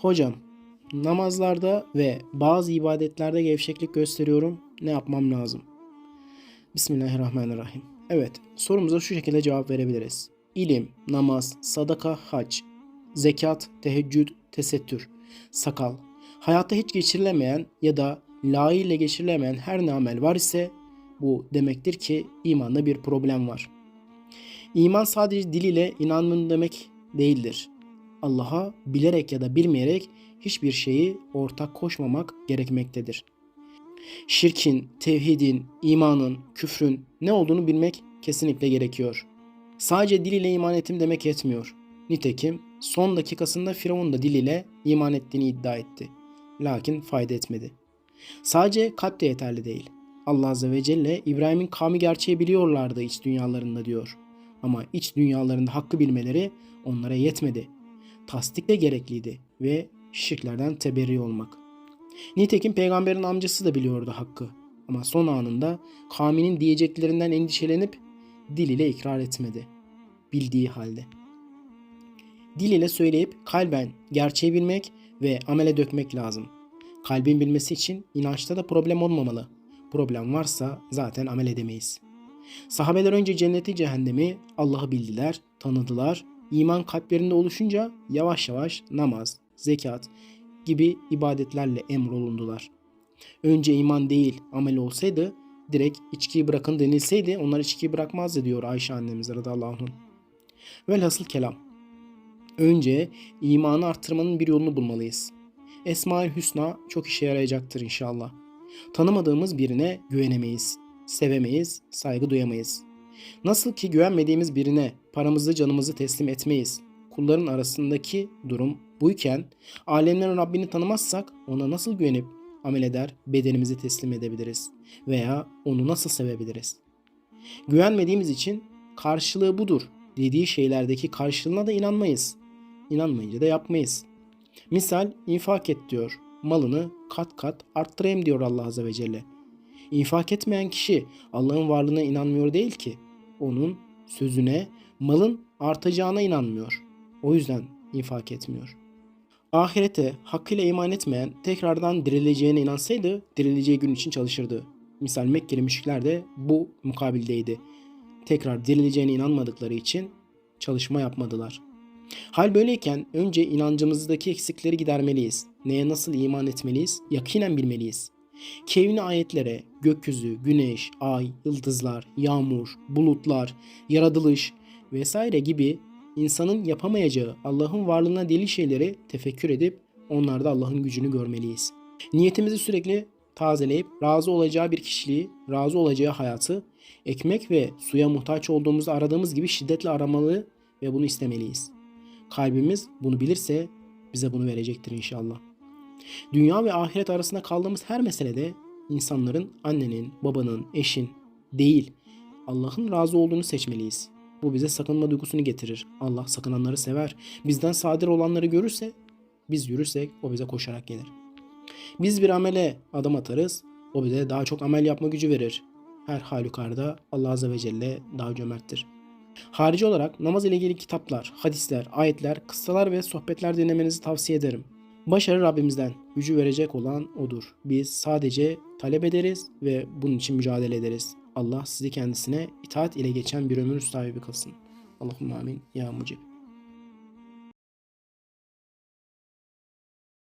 Hocam, namazlarda ve bazı ibadetlerde gevşeklik gösteriyorum. Ne yapmam lazım? Bismillahirrahmanirrahim. Evet, sorumuza şu şekilde cevap verebiliriz. İlim, namaz, sadaka, hac, zekat, teheccüd, tesettür, sakal. Hayatta hiç geçirilemeyen ya da layığıyla geçirilemeyen her ne amel var ise bu demektir ki imanda bir problem var. İman sadece dil ile inanmanın demek değildir. Allah'a bilerek ya da bilmeyerek hiçbir şeyi ortak koşmamak gerekmektedir. Şirkin, tevhidin, imanın, küfrün ne olduğunu bilmek kesinlikle gerekiyor. Sadece dil ile iman ettim demek yetmiyor. Nitekim son dakikasında Firavun da dil ile iman ettiğini iddia etti. Lakin fayda etmedi. Sadece kalp de yeterli değil. Allah Azze ve Celle İbrahim'in kavmi gerçeği biliyorlardı iç dünyalarında diyor. Ama iç dünyalarında hakkı bilmeleri onlara yetmedi. Tasdik de gerekliydi ve şirklerden teberri olmak. Nitekim peygamberin amcası da biliyordu hakkı. Ama son anında kavminin diyeceklerinden endişelenip dil ile ikrar etmedi. Bildiği halde. Dil ile söyleyip kalben gerçeği bilmek ve amele dökmek lazım. Kalbin bilmesi için inançta da problem olmamalı. Problem varsa zaten amel edemeyiz. Sahabeler önce cenneti cehennemi Allah'ı bildiler, tanıdılar. İman kalplerinde oluşunca yavaş yavaş namaz, zekat gibi ibadetlerle emrolundular. Önce iman değil amel olsaydı direkt içkiyi bırakın denilseydi onlar içkiyi bırakmazdı diyor Ayşe annemiz radıyallahu anh. Velhasıl kelam. Önce imanı arttırmanın bir yolunu bulmalıyız. Esma-ül Hüsna çok işe yarayacaktır inşallah. Tanımadığımız birine güvenemeyiz, sevemeyiz, saygı duyamayız. Nasıl ki güvenmediğimiz birine paramızı canımızı teslim etmeyiz. Kulların arasındaki durum buyken alemlerin Rabbini tanımazsak ona nasıl güvenip amel eder bedenimizi teslim edebiliriz veya onu nasıl sevebiliriz? Güvenmediğimiz için karşılığı budur dediği şeylerdeki karşılığına da inanmayız. İnanmayınca da yapmayız. Misal infak et diyor. Malını kat kat arttırayım diyor Allah Azze ve Celle. İnfak etmeyen kişi Allah'ın varlığına inanmıyor değil ki. Onun sözüne, malın artacağına inanmıyor. O yüzden infak etmiyor. Ahirete hakkıyla iman etmeyen tekrardan dirileceğine inansaydı dirileceği gün için çalışırdı. Misal Mekkeli müşrikler de bu mukabildeydi. Tekrar dirileceğine inanmadıkları için çalışma yapmadılar. Hal böyleyken önce inancımızdaki eksikleri gidermeliyiz. Neye nasıl iman etmeliyiz? Yakinen bilmeliyiz. Kevni ayetlere, gökyüzü, güneş, ay, yıldızlar, yağmur, bulutlar, yaratılış vesaire gibi insanın yapamayacağı Allah'ın varlığına deli şeyleri tefekkür edip onlarda Allah'ın gücünü görmeliyiz. Niyetimizi sürekli tazeleyip razı olacağı bir kişiliği, razı olacağı hayatı ekmek ve suya muhtaç olduğumuzda aradığımız gibi şiddetle aramalı ve bunu istemeliyiz. Kalbimiz bunu bilirse bize bunu verecektir inşallah. Dünya ve ahiret arasında kaldığımız her meselede insanların annenin, babanın, eşin değil Allah'ın razı olduğunu seçmeliyiz. Bu bize sakınma duygusunu getirir. Allah sakınanları sever. Bizden sadir olanları görürse biz yürürsek o bize koşarak gelir. Biz bir amele adım atarız. O bize daha çok amel yapma gücü verir. Her halükarda Allah Azze ve Celle daha cömerttir. Harici olarak namaz ile ilgili kitaplar, hadisler, ayetler, kıssalar ve sohbetler dinlemenizi tavsiye ederim. Başarı Rabbimizden, gücü verecek olan O'dur. Biz sadece talep ederiz ve bunun için mücadele ederiz. Allah sizi kendisine itaat ile geçen bir ömür sahibi kılsın. Allahümme amin ya mucib.